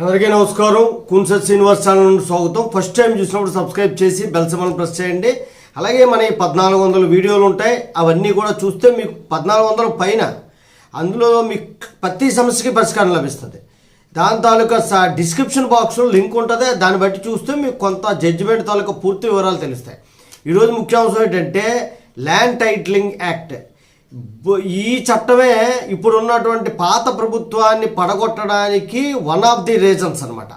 అందరికీ నమస్కారం. కున్సత్ శ్రీనివాస్ ఛానల్ నుండి స్వాగతం. ఫస్ట్ టైం చూసినప్పుడు సబ్స్క్రైబ్ చేసి బెల్ ప్రెస్ చేయండి. అలాగే మన ఈ పద్నాలుగు వందల వీడియోలు ఉంటాయి. అవన్నీ కూడా చూస్తే మీకు పద్నాలుగు వందల పైన అందులో మీకు ప్రతి సమస్యకి పరిష్కారం లభిస్తుంది. దాని తాలూకా స డిస్క్రిప్షన్ బాక్స్లో లింక్ ఉంటుంది. దాన్ని బట్టి చూస్తే మీకు కొంత జడ్జిమెంట్ తాలూకా పూర్తి వివరాలు తెలుస్తాయి. ఈరోజు ముఖ్యాంశం ఏంటంటే ల్యాండ్ టైటిలింగ్ యాక్ట్. ఈ చట్టమే ఇప్పుడు ఉన్నటువంటి పాత ప్రభుత్వాన్ని పడగొట్టడానికి వన్ ఆఫ్ ది రీజన్స్ అనమాట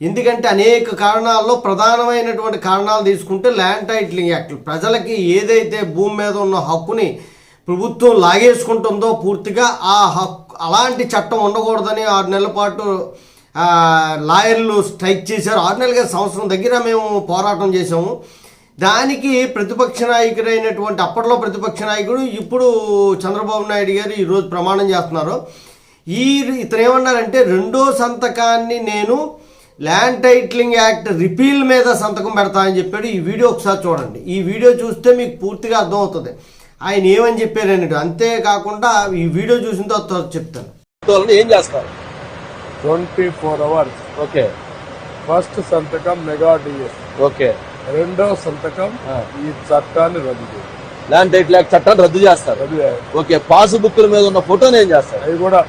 ఎందుకంటే అనేక కారణాల్లో ప్రధానమైనటువంటి కారణాలు తీసుకుంటే ల్యాండ్ టైటిలింగ్ యాక్ట్ ప్రజలకి ఏదైతే భూమి మీద ఉన్న హక్కుని ప్రభుత్వం లాగేసుకుంటుందో పూర్తిగా ఆ హక్కు అలాంటి చట్టం ఉండకూడదని ఆరు నెలల పాటు లాయర్లు స్ట్రైక్ చేశారు. ఆరు నెలలుగా సంవత్సరం దగ్గర మేము పోరాటం చేసాము దానికి ప్రతిపక్ష నాయకుడైనటువంటి అప్పట్లో ప్రతిపక్ష నాయకుడు ఇప్పుడు చంద్రబాబు నాయుడు గారు ఈరోజు ప్రమాణం చేస్తున్నారు. ఈ ఇతను ఏమన్నారంటే రెండో సంతకాన్ని నేను ల్యాండ్ టైటిలింగ్ యాక్ట్ రిపీల్ మీద సంతకం పెడతా అని చెప్పాడు. ఈ వీడియో ఒకసారి చూడండి. ఈ వీడియో చూస్తే మీకు పూర్తిగా అర్థమవుతుంది. ఆయన ఏమని చెప్పారని అంతేకాకుండా ఈ వీడియో చూసిన తర్వాత చెప్తాను. ఏం చేస్తారు? Twenty four hours. Okay. First సంతకం మెగా డిఎస్. ఓకే. రెండో సంతకం ఈ చట్టాన్ని రద్దు చేయాలి. ల్యాండ్ టైటిల్ యాక్ట్ చట్టాన్ని రద్దు చేస్తారు. ఓకే పాస్ బుక్ల మీద ఉన్న ఫోటోని ఏం చేస్తారు? అవి కూడా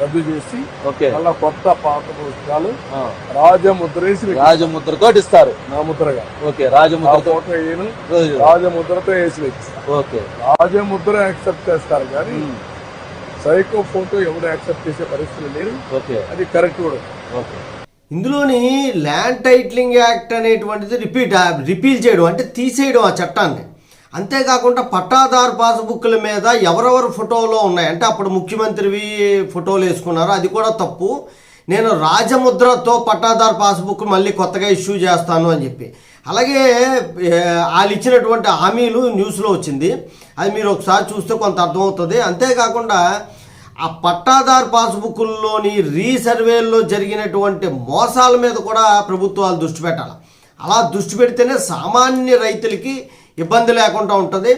రద్దు చేసి ఓకే. మళ్ళా కొత్త పాత పుస్తకాలు రాజముద్ర వేసి రాజముద్రతో ఇస్తారు. నా ముద్రగా ఓకే రాజముద్రతో. రాజముద్రతో వేసి ఓకే. రాజముద్ర యాక్సెప్ట్ చేస్తారు కానీ సైకో ఫోటో ఎవరు యాక్సెప్ట్ చేసే పరిస్థితులు లేరు. ఓకే. అది కరెక్ట్ కూడా. ఓకే. ఇందులోని ల్యాండ్ టైట్లింగ్ యాక్ట్ అనేటువంటిది రిపీట్ రిపీల్ చేయడం అంటే తీసేయడం ఆ చట్టాన్ని. అంతేకాకుండా పట్టాదారు పాస్బుక్ల మీద ఎవరెవరు ఫోటోలో ఉన్నాయి? అంటే అప్పుడు ముఖ్యమంత్రివి ఫోటోలు వేసుకున్నారు? అది కూడా తప్పు. నేను రాజముద్రతో పట్టాదారు పాస్బుక్ మళ్ళీ కొత్తగా ఇష్యూ చేస్తాను అని చెప్పి. అలాగే వాళ్ళు ఇచ్చినటువంటి హామీలు న్యూస్లో వచ్చింది. అది మీరు ఒకసారి చూస్తే కొంత అర్థమవుతుంది. అంతేకాకుండా ఆ పట్టాదారు పాస్బుక్ల్లోని రీసర్వేల్లో జరిగినటువంటి మోసాల మీద కూడా ప్రభుత్వాలు దృష్టి పెట్టాలి. అలా దృష్టి పెడితేనే సామాన్య రైతులకి ఇబ్బంది లేకుండా ఉంటుంది.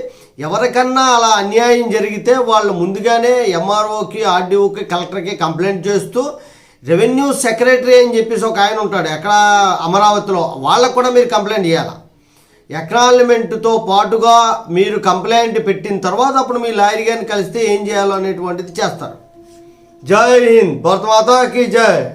ఎవరికన్నా అలా అన్యాయం జరిగితే వాళ్ళు ముందుగానే ఎంఆర్ఓకి ఆర్డీఓకి కలెక్టర్కి కంప్లైంట్ చేస్తూ రెవెన్యూ సెక్రటరీ అని చెప్పేసి ఒక ఆయన ఉంటాడు ఎక్కడ అమరావతిలో వాళ్ళకు కూడా మీరు కంప్లైంట్ చేయాలి ఎక్నాలిమెంట్తో పాటుగా మీరు కంప్లైంట్ పెట్టిన తర్వాత అప్పుడు మీ లాయర్ గారిని కలిస్తే ఏం చేయాలో అనేటువంటిది చేస్తారు. జై హింద్. భరతమాతాకి జై.